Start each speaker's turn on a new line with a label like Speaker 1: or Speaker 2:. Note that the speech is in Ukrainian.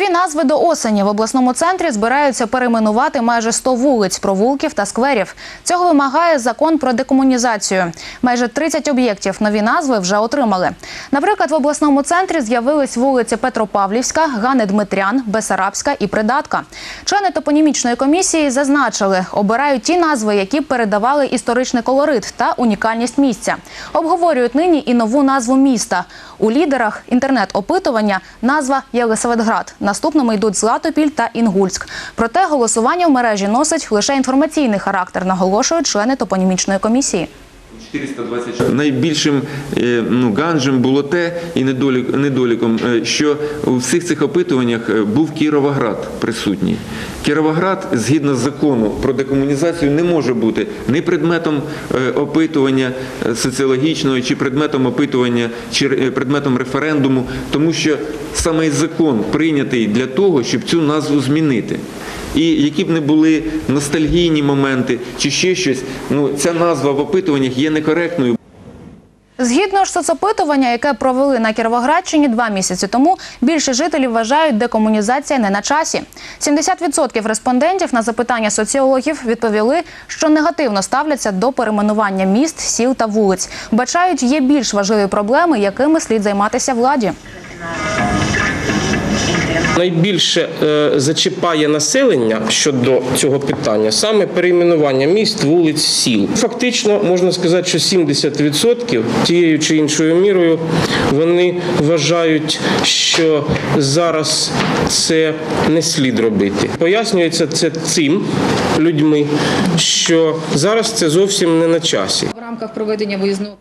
Speaker 1: Нові назви до осені в обласному центрі збираються перейменувати майже 100 вулиць, провулків та скверів. Цього вимагає закон про декомунізацію. Майже 30 об'єктів нові назви вже отримали. Наприклад, в обласному центрі з'явились вулиці Петропавлівська, Гани Дмитрян, Бесарабська і Придатка. Члени топонімічної комісії зазначили, обирають ті назви, які передавали історичний колорит та унікальність місця. Обговорюють нині і нову назву міста. У лідерах інтернет-опитування назва Єлисаветград. Наступними йдуть Златопіль та Інгульськ. Проте голосування в мережі носить лише інформаційний характер, наголошують члени топонімічної комісії.
Speaker 2: 426. Найбільшим е, ну, ганджем було те і недолік, недоліком, е, що у всіх цих опитуваннях е, був Кіровоград присутній. Кіровоград, згідно з закону про декомунізацію, не може бути ні предметом опитування соціологічного, чи предметом опитування, чи предметом референдуму, тому що саме закон прийнятий для того, щоб цю назву змінити. І які б не були ностальгійні моменти чи ще щось, ну ця назва в опитуваннях є некоректною.
Speaker 1: Згідно ж соцопитування, яке провели на Кіровоградщині два місяці тому, більше жителів вважають, декомунізація не на часі. 70% респондентів на запитання соціологів відповіли, що негативно ставляться до перейменування міст, сіл та вулиць. Бачають, є більш важливі проблеми, якими слід займатися владі.
Speaker 3: Найбільше е, зачіпає населення щодо цього питання саме перейменування міст, вулиць, сіл. Фактично можна сказати, що 70% тією чи іншою мірою вони вважають, що зараз це не слід робити. Пояснюється це цим людьми, що зараз це зовсім не на часі.
Speaker 4: в рамках проведення виїзного